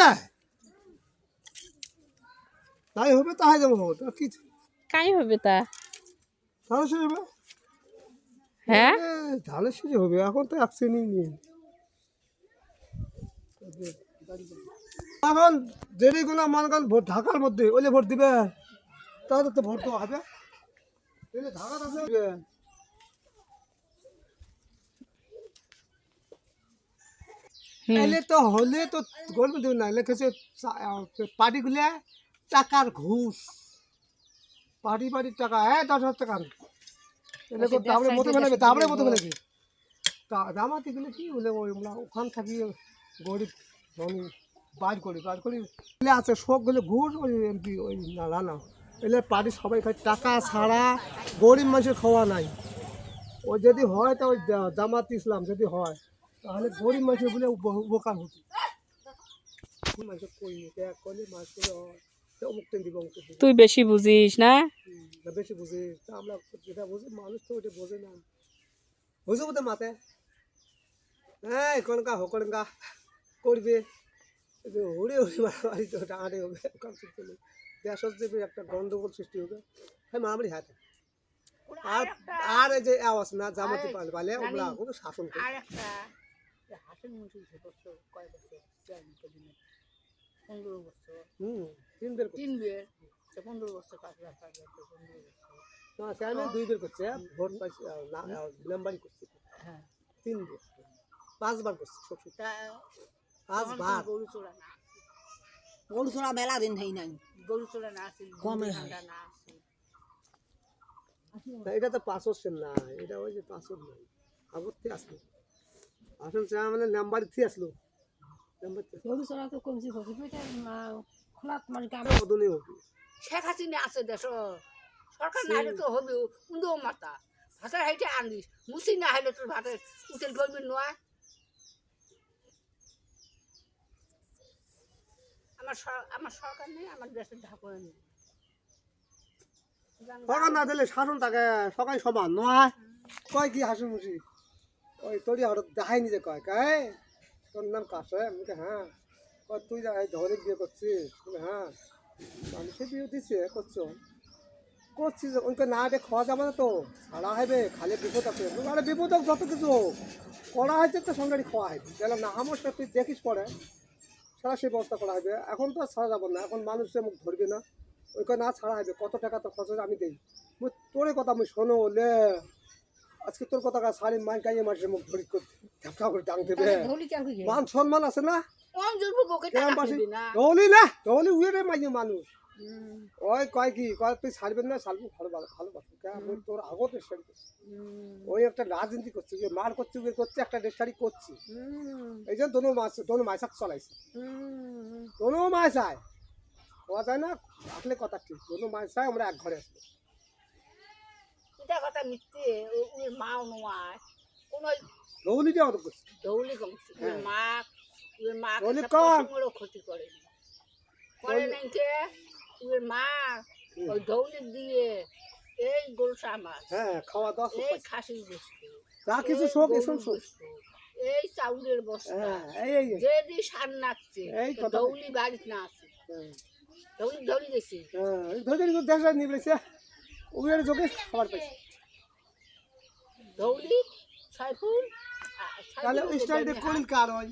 দেয়? তাই হবে তাই যাব তা কি কাই হবে তা? হবে। হ্যাঁ? ধানের সিজে হবে এখন তো এক শ্রেণি নিয়ে। এখন দেরি কোনো মনে করেন ভোট ঢাকার মধ্যে ওলে ভোট দিবে তাহলে তো ভোট দেওয়া হবে। এলে ঢাকার আছে এলে তো হলে তো গল্প দেবে না লিখেছে পার্টিগুলো টাকার ঘুষ। পার্টি পার্টির টাকা হ্যাঁ দশ হাজার টাকা। মতো ফেলাবে মতো ফেলাবে তা জামাতে গেলে কি বলে ওই ওখান থাকি গরিব ধনী বাজ করি বাজ করি। এলে আছে সব গেলে ঘুষ ওই এমপি ওই না না এলে পার্টি সবাই খায় টাকা ছাড়া গরিব মানুষের খাওয়া নাই। ও যদি হয় তো ওই জামাত ইসলাম যদি হয়। তাহলে গরিব মানুষের বলে উপ- উপকার হতো। মানুষের কই করলে তো টেন দিবে তুই বেশি বুঝিস না? বেশি বুঝে তা আমরা যেটা বুঝি মানুষ তো ওটা বোঝে না। বুঝে বোধ মাথায় হ্যাঁ এখনকার হকনকা করবে। উড়ে উড়ে মারামারি তো ডাঁড়ে হবে ওখান দেশের যে একটা গন্ডগোল সৃষ্টি হবে। হ্যাঁ মারামারি হাতে। আর আর যে আওয়াজ না জামাতে পারলে পালে ওগুলা শাসন করে মুন্সি বছর কয় বছর? পনেরো বছর। হুম তিন বের তিন বের পনেরো বছর পনেরো বছর। না দুই বের করছে ভোট পাইছে মেম্বারি করছে। হ্যাঁ। তিন বের পাঁচবার করছে পাঁচবার। গরু চোরা না গরু চোরা মেলা দিন হই নাই। গরু চোরা না আছে কমে না আছে। এটা তো পাঁচ হচ্ছে না এটা ওই যে পাঁচ নাই। আগর থেকে আসলো আসল চা মানে নাম্বার থেকে আসলো। নাম্বার তো কমছি মানে আসলো। বদলে হবে। শেখ হাসিনা আছে দেশ। সরকার না হলে তো হবে উন্দো মাতা। ভাষার হাইটে আনিস মুসি না হলে তোর ভাতের উঠেল করবি নয়। আমার সর- আমার সরকার নেই আমার দেশের ঢাকুয়া নেই। সরকার না দিলে শাসন থাকে সবাই সমান নয়। কয় কি হাসি মুসি ওই তোরই হঠাৎ দেখাই নিজে কয় কয়? তোর নাম কাছে আমি হ্যাঁ। কয়, তুই যা ধরে বিয়ে করছিস? হ্যাঁ। মানুষে বিয়ে দিচ্ছে করছ। করছিস ওইকে না এটা খাওয়া যাবে না তো। ছাড়া হবে, খালি বিপদ আছে। আরে বিপদ হোক, যত কিছু করা হয়েছে তো সঙ্গে খাওয়া হবে তাহলে না, আমার তুই দেখিস পরে। সারা সেই ব্যবস্থা করা হবে। এখন তো ছাড়া যাবে না। এখন মানুষের মুখ ধরবে না। ওইকে না ছাড়া হবে। কত টাকা তো খরচ আমি দিই। তোরে কথা আমি শোনো লে। আজকে তোর কথা কা সারি মান কাইয়ে মানুষের মুখ ধরি ঝাপটা করে ডাং দেবে। মান সম্মান আছে না? ধলি ধলি উয়ে রে মানুষ। ওই কয় কি কয় তুই ছাড়বেন না ছাড়বো ভালো ভালো ভালোবাসো কে আমি তোর আগত করছি ওই একটা রাজনীতি করছে যে মার করছে উয়ে করছে একটা স্টাডি করছি। এই জন্য দোনো মাস দোনো মাইসাক চলাইছে। দোনো মাইসায় হওয়া যায় না আসলে কথা ঠিক। দোনো মাইসায় আমরা এক ঘরে আসব। কথা মিথ্যে ও- মাও নয় কোন দৌলি কমছে মা দৌলি ক্ষতি করে করে নাই কে মা ওই দৌলি দিয়ে এই সামাজ হ্যাঁ খাওয়া দাওয়া এই। খাসির বস্তু যা কিছু এই শোক এসব শোক এই চাউলের বস্তা এই এই এই। যেদি সার নাচছে এই কথা- দৌলি বাড়িতে না আছে দৌলি গেছে হ্যাঁ নিয়ে বলেছে উয়ের চোখে খাবার পাইছে দৌলি সাইফুল তাহলে ওই স্টাইলটা ওদের করিল কার হয়